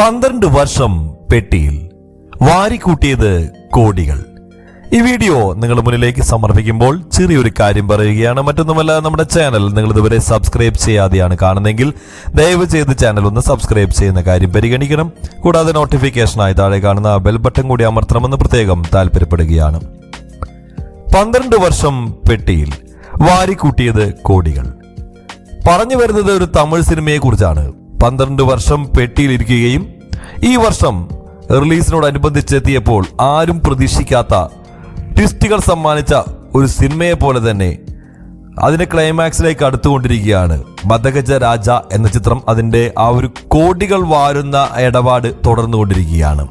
പന്ത്രണ്ട് വർഷം പെട്ടിയിൽ വാരിക്കൂട്ടിയത് കോടികൾ. ഈ വീഡിയോ നിങ്ങൾ മുന്നിലേക്ക് സമർപ്പിക്കുമ്പോൾ ചെറിയൊരു കാര്യം പറയുകയാണ്. മറ്റൊന്നുമല്ല നമ്മുടെ ചാനൽ നിങ്ങൾ ഇതുവരെ സബ്സ്ക്രൈബ് ചെയ്യാതെയാണ് കാണുന്നതെങ്കിൽ ദയവ് ചെയ്ത് ചാനൽ ഒന്ന് സബ്സ്ക്രൈബ് ചെയ്യുന്ന കാര്യം പരിഗണിക്കണം. കൂടാതെ നോട്ടിഫിക്കേഷനായി താഴെ കാണുന്ന ബെൽ ബട്ടൺ കൂടി അമർത്തണമെന്ന് പ്രത്യേകം താല്പര്യപ്പെടുകയാണ്. പന്ത്രണ്ട് വർഷം പെട്ടിയിൽ വാരിക്കൂട്ടിയത് കോടികൾ. പറഞ്ഞു വരുന്നത് ഒരു തമിഴ് സിനിമയെ കുറിച്ചാണ് പന്ത്രണ്ട് വർഷം പെട്ടിയിലിരിക്കുകയും ഈ വർഷം റിലീസിനോടനുബന്ധിച്ചെത്തിയപ്പോൾ ആരും പ്രതീക്ഷിക്കാത്ത ട്വിസ്റ്റുകൾ സമ്മാനിച്ച ഒരു സിനിമയെ പോലെ തന്നെ അതിന്റെ ക്ലൈമാക്സിലേക്ക് അടുത്തുകൊണ്ടിരിക്കുകയാണ്. മതഗജ രാജ എന്ന ചിത്രം അതിന്റെ ആ ഒരു കോടികൾ വാരുന്ന ഇടപാട് തുടർന്നുകൊണ്ടിരിക്കുകയാണ്.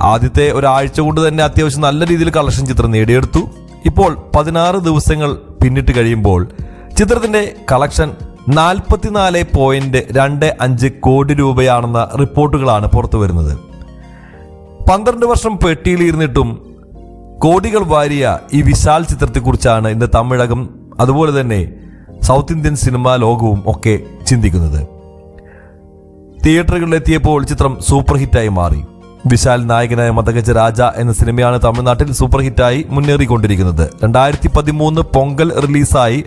ആദ്യത്തെ ഒരാഴ്ച കൊണ്ട് തന്നെ അത്യാവശ്യം നല്ല രീതിയിൽ കളക്ഷൻ ചിത്രം നേടിയെടുത്തു. ഇപ്പോൾ പതിനാറ് ദിവസങ്ങൾ പിന്നിട്ട് കഴിയുമ്പോൾ ചിത്രത്തിന്റെ കളക്ഷൻ നാൽപ്പത്തിനാല് പോയിന്റ് രണ്ട് അഞ്ച് കോടി രൂപയാണെന്ന റിപ്പോർട്ടുകളാണ് പുറത്തു വരുന്നത് പന്ത്രണ്ട് വർഷം പെട്ടിയിലിരുന്നിട്ടും കോടികൾ വാരിയ ഈ വിശാൽ ചിത്രത്തെക്കുറിച്ചാണ് ഇന്ന് തമിഴകം അതുപോലെ തന്നെ സൗത്ത് ഇന്ത്യൻ സിനിമാ ലോകവും ഒക്കെ ചിന്തിക്കുന്നത്. തിയേറ്ററുകളിൽ എത്തിയപ്പോൾ ചിത്രം സൂപ്പർ ഹിറ്റായി മാറി. വിശാൽ നായകനായ മതകജ രാജ എന്ന സിനിമയാണ് തമിഴ്നാട്ടിൽ സൂപ്പർ ഹിറ്റായി മുന്നേറിക്കൊണ്ടിരിക്കുന്നത്. രണ്ടായിരത്തി പതിമൂന്ന് പൊങ്കൽ റിലീസായി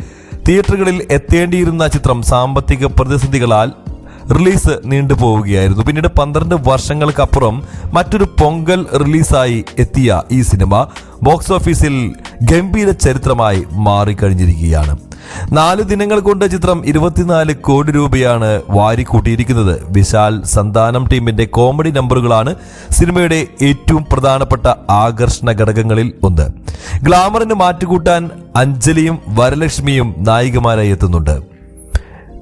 തിയേറ്ററുകളിൽ എത്തേണ്ടിയിരുന്ന ചിത്രം സാമ്പത്തിക പ്രതിസന്ധികളാൽ റിലീസ് നീണ്ടുപോവുകയായിരുന്നു. പിന്നീട് പന്ത്രണ്ട് വർഷങ്ങൾക്കപ്പുറം മറ്റൊരു പൊങ്കൽ റിലീസായി എത്തിയ ഈ സിനിമ ബോക്സ് ഓഫീസിൽ ഗംഭീര ചരിത്രമായി മാറിക്കഴിഞ്ഞിരിക്കുകയാണ്. നാല് ദിനങ്ങൾ കൊണ്ട് ചിത്രം ഇരുപത്തിനാല് കോടി രൂപയാണ് വാരിക്കൂട്ടിയിരിക്കുന്നത്. വിശാൽ സന്താനം ടീമിന്റെ കോമഡി നമ്പറുകളാണ് സിനിമയുടെ ഏറ്റവും പ്രധാനപ്പെട്ട ആകർഷണ ഘടകങ്ങളിൽ ഒന്ന്. ഗ്ലാമറിന് മാറ്റുകൂട്ടാൻ അഞ്ജലിയും വരലക്ഷ്മിയും നായികമാരായി എത്തുന്നുണ്ട്.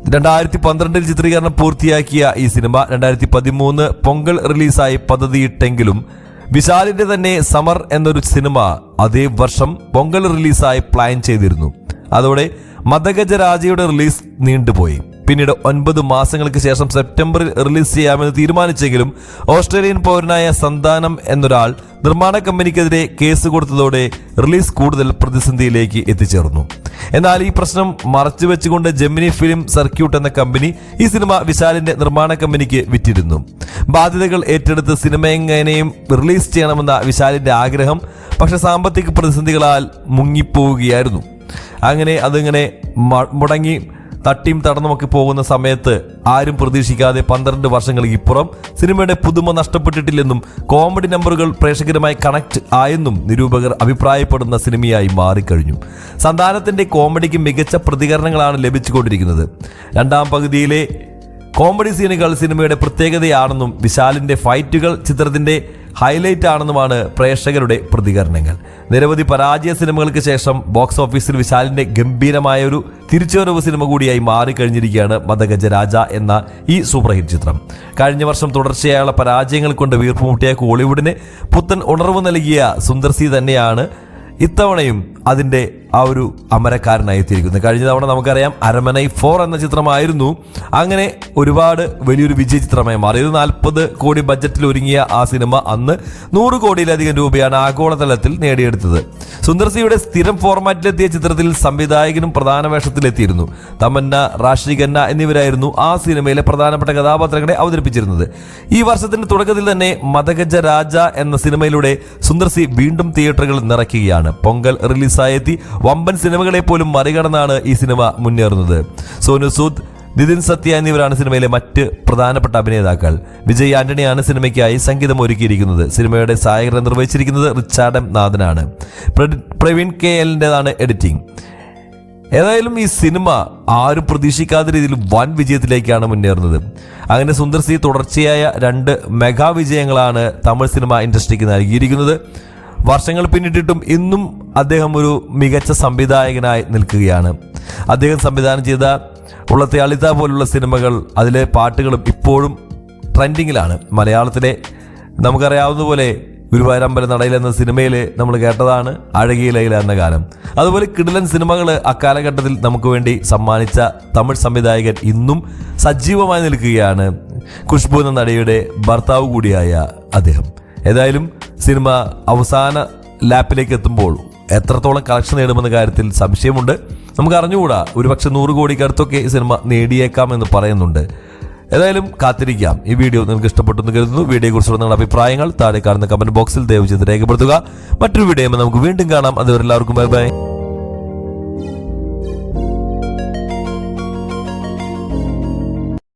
രണ്ടായിരത്തി പന്ത്രണ്ടിൽ ചിത്രീകരണം പൂർത്തിയാക്കിയ ഈ സിനിമ രണ്ടായിരത്തി പതിമൂന്ന് പൊങ്കൽ റിലീസായി പദ്ധതിയിട്ടെങ്കിലും വിശാലിന്റെ തന്നെ സമർ എന്നൊരു സിനിമ അതേ വർഷം പൊങ്കൽ റിലീസായി പ്ലാൻ ചെയ്തിരുന്നു. അതോടെ മദഗജരാജയുടെ റിലീസ് നീണ്ടുപോയി. പിന്നീട് ഒൻപത് മാസങ്ങൾക്ക് ശേഷം സെപ്റ്റംബറിൽ റിലീസ് ചെയ്യാമെന്ന് തീരുമാനിച്ചെങ്കിലും ഓസ്ട്രേലിയൻ പൗരനായ സന്താനം എന്നൊരാൾ നിർമ്മാണ കമ്പനിക്കെതിരെ കേസ് കൊടുത്തതോടെ റിലീസ് കൂടുതൽ പ്രതിസന്ധിയിലേക്ക് എത്തിച്ചേർന്നു. എന്നാൽ ഈ പ്രശ്നം മറച്ചു വെച്ചുകൊണ്ട് ജെമിനി ഫിലിം സർക്യൂട്ട് എന്ന കമ്പനി ഈ സിനിമ വിശാലിന്റെ നിർമ്മാണ കമ്പനിക്ക് വിറ്റിരുന്നു. ബാധ്യതകൾ ഏറ്റെടുത്ത് സിനിമ എങ്ങനെയും റിലീസ് ചെയ്യണമെന്ന വിശാലിന്റെ ആഗ്രഹം പക്ഷെ സാമ്പത്തിക പ്രതിസന്ധികളാൽ മുങ്ങിപ്പോവുകയായിരുന്നു. അങ്ങനെ അതിങ്ങനെ മുടങ്ങി തട്ടിയും തടന്നുമൊക്കെ പോകുന്ന സമയത്ത് ആരും പ്രതീക്ഷിക്കാതെ പന്ത്രണ്ട് വർഷങ്ങൾക്ക് ഇപ്പുറം സിനിമയുടെ പുതുമ നഷ്ടപ്പെട്ടിട്ടില്ലെന്നും കോമഡി നമ്പറുകൾ പ്രേക്ഷകരുമായി കണക്ട് ആയെന്നും നിരൂപകർ അഭിപ്രായപ്പെടുന്ന സിനിമയായി മാറിക്കഴിഞ്ഞു. സന്താനത്തിന്റെ കോമഡിക്ക് മികച്ച പ്രതികരണങ്ങളാണ് ലഭിച്ചുകൊണ്ടിരിക്കുന്നത്. രണ്ടാം പകുതിയിലെ കോമഡി സീനുകൾ സിനിമയുടെ പ്രത്യേകതയാണെന്നും വിശാലിന്റെ ഫൈറ്റുകൾ ചിത്രത്തിന്റെ ഹൈലൈറ്റ് ആണെന്നുമാണ് പ്രേക്ഷകരുടെ പ്രതികരണങ്ങൾ. നിരവധി പരാജയ സിനിമകൾക്ക് ശേഷം ബോക്സ് ഓഫീസിൽ വിശാലിന്റെ ഗംഭീരമായ ഒരു തിരിച്ചുവരവ് സിനിമ കൂടിയായി മാറിക്കഴിഞ്ഞിരിക്കുകയാണ് മദഗജ രാജ എന്ന ഈ സൂപ്പർഹിറ്റ് ചിത്രം. കഴിഞ്ഞ വർഷം തുടർച്ചയായുള്ള പരാജയങ്ങൾ കൊണ്ട് വീർപ്പുമുട്ടിയ കോളിവുഡിന് പുത്തൻ ഉണർവ് നൽകിയ സുന്ദർ സി തന്നെയാണ് ഇത്തവണയും അതിന്റെ ആ ഒരു അമരക്കാരനായി എത്തിയിരിക്കുന്നത് കഴിഞ്ഞ തവണ നമുക്കറിയാം അരമനൈ ഫോർ എന്ന ചിത്രമായിരുന്നു. അങ്ങനെ ഒരുപാട് വലിയൊരു വിജയ ചിത്രമായി മാറിയത് നാൽപ്പത് കോടി ബജറ്റിൽ ഒരുങ്ങിയ ആ സിനിമ അന്ന് നൂറ് കോടിയിലധികം രൂപയാണ് ആഗോളതലത്തിൽ നേടിയെടുത്തത്. സുന്ദർസിയുടെ സ്ഥിരം ഫോർമാറ്റിലെത്തിയ ചിത്രത്തിൽ സംവിധായകനും പ്രധാന വേഷത്തിലെത്തിയിരുന്നു. തമന്ന റാഷി ഖന്ന എന്നിവരായിരുന്നു ആ സിനിമയിലെ പ്രധാനപ്പെട്ട കഥാപാത്രങ്ങളെ അവതരിപ്പിച്ചിരുന്നത്. ഈ വർഷത്തിന്റെ തുടക്കത്തിൽ തന്നെ മതഗജ രാജ എന്ന സിനിമയിലൂടെ സുന്ദർസി വീണ്ടും തിയേറ്ററുകൾ നിറയ്ക്കുകയാണ്. പൊങ്കൽ റിലീസായെത്തി വമ്പൻ സിനിമകളെ പോലും മറികടന്നാണ് ഈ സിനിമ മുന്നേറുന്നത്. സോനു സൂദ് നിതിൻ സത്യ എന്നിവരാണ് സിനിമയിലെ മറ്റ് പ്രധാനപ്പെട്ട അഭിനേതാക്കൾ. വിജയ് ആന്റണിയാണ് സിനിമയ്ക്കായി സംഗീതം ഒരുക്കിയിരിക്കുന്നത്. സിനിമയുടെ സഹായകർ നിർവഹിച്ചിരിക്കുന്നത് റിച്ചാർഡ് എം നാഥനാണ്. പ്രവീൺ കെ എല്ലിന്റെതാണ് എഡിറ്റിംഗ്. ഏതായാലും ഈ സിനിമ ആരും പ്രതീക്ഷിക്കാത്ത രീതിയിൽ വൻ വിജയത്തിലേക്കാണ് മുന്നേറുന്നത്. അങ്ങനെ സുന്ദർ സി തുടർച്ചയായ രണ്ട് മെഗാ വിജയങ്ങളാണ് തമിഴ് സിനിമ ഇൻഡസ്ട്രിക്ക് നൽകിയിരിക്കുന്നത്. വർഷങ്ങൾ പിന്നിട്ടിട്ടും ഇന്നും അദ്ദേഹം ഒരു മികച്ച സംവിധായകനായി നിൽക്കുകയാണ്. അദ്ദേഹം സംവിധാനം ചെയ്ത ഉള്ളത്തെ അളിത പോലുള്ള സിനിമകൾ അതിലെ പാട്ടുകളും ഇപ്പോഴും ട്രെൻഡിങ്ങിലാണ്. മലയാളത്തിലെ നമുക്കറിയാവുന്നതുപോലെ ഗുരുവായൂരമ്പല നടയിൽ എന്ന സിനിമയിൽ നമ്മൾ കേട്ടതാണ് അഴകിയ ലൈല എന്ന ഗാനം. അതുപോലെ കിടിലൻ സിനിമകൾ അക്കാലഘട്ടത്തിൽ നമുക്ക് വേണ്ടി സമ്മാനിച്ച തമിഴ് സംവിധായകൻ ഇന്നും സജീവമായി നിൽക്കുകയാണ്. ഖുഷ്ബു എന്ന നടിയുടെ ഭർത്താവ് കൂടിയായ അദ്ദേഹം. ഏതായാലും സിനിമ അവസാന ലാപ്പിലേക്ക് എത്തുമ്പോൾ എത്രത്തോളം കളക്ഷൻ നേടുമെന്ന കാര്യത്തിൽ സംശയമുണ്ട്. നമുക്ക് അറിഞ്ഞുകൂടാ ഒരുപക്ഷെ നൂറ് കോടിക്കടുത്തൊക്കെ ഈ സിനിമ നേടിയേക്കാം എന്ന് പറയുന്നുണ്ട്. ഏതായാലും കാത്തിരിക്കാം. ഈ വീഡിയോ നിങ്ങൾക്ക് ഇഷ്ടപ്പെട്ടു എന്ന് കരുതുന്നു. വീഡിയോയെക്കുറിച്ചുള്ള നിങ്ങളുടെ അഭിപ്രായങ്ങൾ താഴെ കാണുന്ന കമന്റ് ബോക്സിൽ ദയവ് ചെയ്ത് രേഖപ്പെടുത്തുക. മറ്റൊരു വീഡിയോ നമുക്ക് വീണ്ടും കാണാം. അതുവരെ എല്ലാവർക്കും ബൈ ബൈ